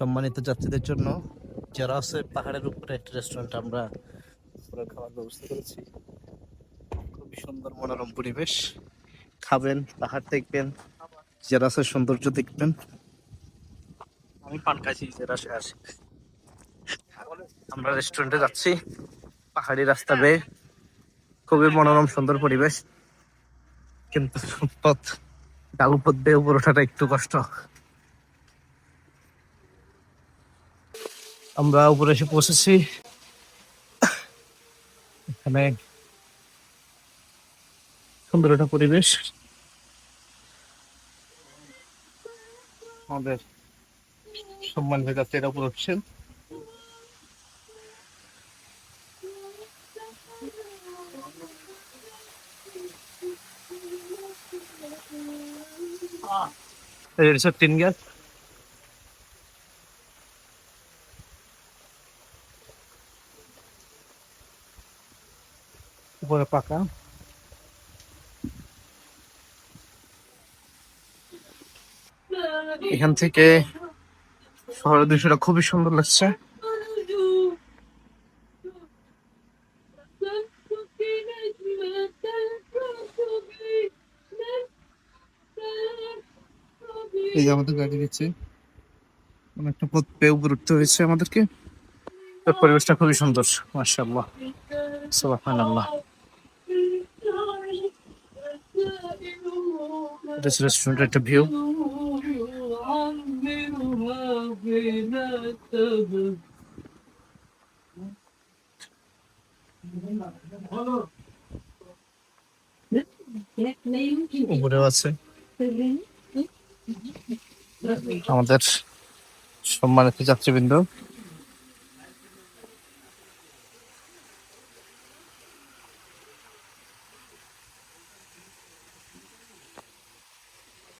সম্মানিত যাত্রীদের জন্য যারা আছে পাহাড়ের উপরে একটা রেস্টুরেন্ট আমরা খাওয়ার ব্যবস্থা করেছি। খুবই সুন্দর মনোরম পরিবেশ। খাবেন, পাহাড় দেখবেন আছে সৌন্দর্য দেখবেন। আমি পান খাইছি যারা সে আসে। আমরা রেস্টুরেন্টে যাচ্ছি। পাহাড়ি রাস্তা বেয়ে। খুবই মনোরম, সুন্দর পরিবেশ। কিন্তু পথ ডাল পথ বেয়ে উপর ওঠাটা একটু কষ্ট। আমরা উপরে এসে পৌঁছেছি। এখানে সুন্দর একটা পরিবেশ। আমাদের সম্মানিত যাত্রীরা উপরে উঠছেন। হচ্ছে তিন গ্যাস। উপরে পাকা। এখান থেকে শহরের দৃশ্যটা খুবই সুন্দর লাগছে। এই যে আমাদের গাড়ি গেছে। অনেকটা পথ পেয়ে উপরে উঠতে হয়েছে আমাদেরকে। পরিবেশটা খুবই সুন্দর মার্শাল্লাহ সুবহানাল্লাহ। এটা রেস্টুরেন্টের একটা ভিউ উপরেও আছে আমাদের সম্মানিত যাত্রীবৃন্দ